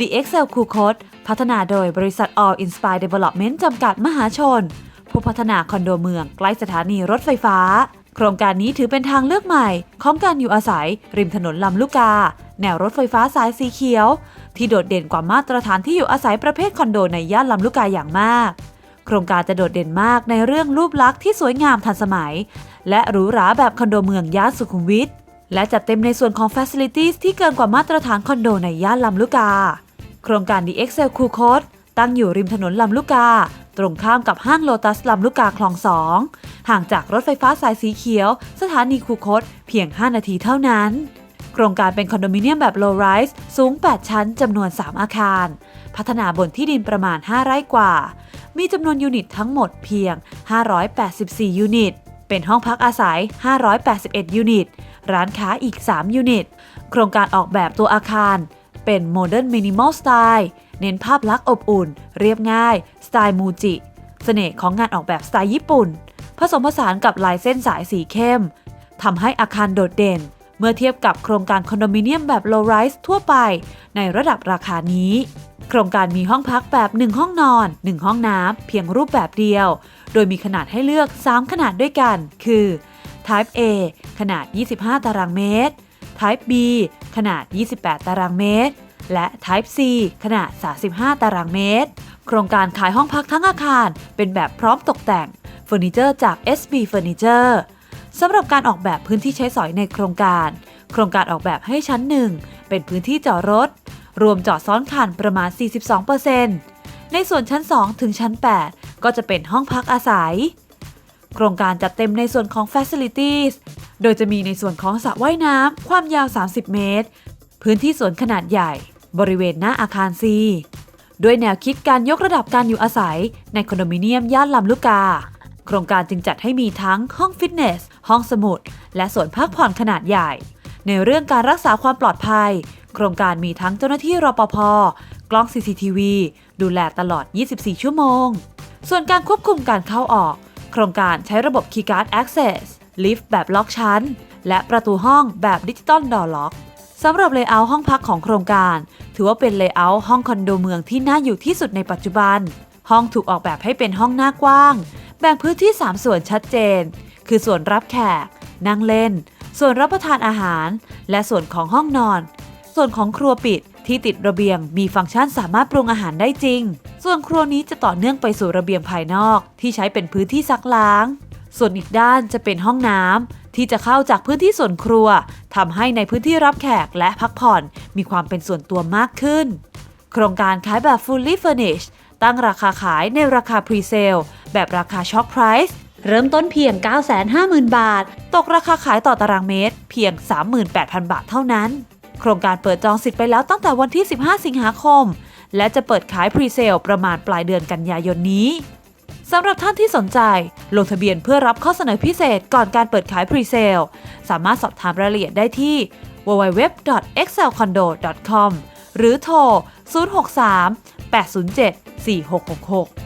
The Excel Cool Code พัฒนาโดยบริษัท All Inspire Development จำกัดมหาชน ผู้พัฒนาคอนโดเมืองใกล้สถานีรถไฟฟ้า โครงการนี้ถือเป็นทางเลือกใหม่ ของการอยู่อาศัย ริมถนนลำลูกกา แนวรถไฟฟ้าสายสีเขียว ที่โดดเด่นกว่ามาตรฐานที่อยู่อาศัยประเภทคอนโดในย่านลำลูกกาอย่างมาก โครงการจะโดดเด่นมากในเรื่องรูปลักษณ์ที่สวยงามทันสมัย และหรูหราแบบคอนโดเมืองย่านสุขุมวิท และจัดเต็มในส่วนของ Facilities ที่เกินกว่ามาตรฐานคอนโดในย่านลำลูกกา โครงการ The Excel Cool Code ตั้งอยู่ริมถนนลำลูกกา ตรงข้ามกับห้างโลตัสลำลูกกาคลองสองห่างจากรถไฟฟ้าสายสีเขียว สถานีคูคตเพียง 5 นาทีเท่านั้น โครงการเป็นคอนโดมิเนียมแบบ low rise สูง 8 ชั้นจำนวน 3 อาคาร พัฒนาบนที่ดินประมาณ 5 ไร่กว่า มีจำนวนยูนิตทั้งหมดเพียง 584 ยูนิต เป็นห้องพักอาศัย 581 ยูนิต ร้านค้าอีก 3 ยูนิต โครงการออกแบบตัวอาคาร เป็นโมเดิร์นมินิมอลสไตล์เน้นภาพลักษณ์อบอุ่น เรียบง่าย สไตล์มูจิเสน่ห์ของงานออกแบบสไตล์ญี่ปุ่น ผสมผสานกับลายเส้นสายสีเข้มทำให้อาคารโดดเด่น เมื่อเทียบกับโครงการคอนโดมิเนียมแบบ low rise ทั่วไป ในระดับราคานี้โครงการมีห้องพักแบบ 1 ห้องนอน 1 ห้องน้ำเพียงรูปแบบเดียว โดยมีขนาดให้เลือก 3 ขนาดด้วยกัน คือ Type A ขนาด 25 ตารางเมตร Type B ขนาด 28 ตารางเมตร และ Type C ขนาด 35 ตารางเมตร โครงการขายห้องพักทั้งอาคาร เป็นแบบพร้อมตกแต่งเฟอร์นิเจอร์จาก SB Furniture สำหรับการออกแบบพื้นที่ใช้สอยในโครงการ โครงการออกแบบให้ชั้นหนึ่งเป็นพื้นที่จอดรถ รวมจอดซ้อนคันประมาณ 42%ในส่วนชั้น 2 ถึงชั้น 8 ก็จะเป็นห้องพักอาศัย โครงการจัดเต็มในส่วนของ Facilities โดยจะมีในส่วนของสระว่ายน้ำความยาว 30 เมตร พื้นที่สวนขนาดใหญ่ บริเวณหน้าอาคาร C ด้วยแนวคิดการยกระดับการอยู่อาศัย ในคอนโดมิเนียมย่านลำลูกกา โครงการจึงจัดให้มีทั้งห้องฟิตเนส ห้องสมุด และสวนพักผ่อนขนาดใหญ่ ในเรื่องการรักษาความปลอดภัย โครงการมีทั้งเจ้าหน้าที่รปภ กล้อง CCTV ดูแลตลอด 24 ชั่วโมง ส่วนการควบคุมการเข้าออก โครงการใช้ระบบ Keycard Access ลิฟต์แบบล็อกชั้น และประตูห้องแบบดิจิตอลดอล็อกสำหรับเลเยอร์ห้องพักของโครงการ ถือว่าเป็นเลเยอร์ห้องคอนโดเมืองที่น่าอยู่ที่สุดในปัจจุบัน ห้องถูกออกแบบให้เป็นห้องหน้ากว้าง แบ่งพื้นที่ 3 ส่วนชัดเจน คือส่วนรับแขก นั่งเล่น ส่วนรับประทานอาหาร และส่วนของห้องนอน ส่วนของครัวปิดที่ติดระเบียงมีฟังก์ชันสามารถปรุงอาหารได้จริง ส่วนครัวนี้จะต่อเนื่องไปสู่ระเบียงภายนอก ที่ใช้เป็นพื้นที่ซักล้าง ส่วนอีกด้านจะเป็นห้องน้ำที่จะเข้าจากพื้นที่ส่วนครัวทำให้ในพื้นที่รับแขกและพักผ่อนมีความเป็นส่วนตัวมากขึ้น โครงการขายแบบ fully furnished ตั้งราคาขายในราคา pre-sale แบบราคา shock price เริ่มต้นเพียง 950,000 บาท ตกราคาขายต่อตารางเมตร เพียง 38,000 บาทเท่านั้น โครงการเปิดจองสิทธิ์ไปแล้วตั้งแต่วันที่ 15 สิงหาคม และจะเปิดขาย pre-sale ประมาณปลายเดือนกันยายนนี้สำหรับท่านที่สนใจ ลงทะเบียนเพื่อรับข้อเสนอพิเศษก่อนการเปิดขาย pre-sale สามารถสอบถามรายละเอียดได้ที่ www.excelcondo.com หรือโทร 063 807 4666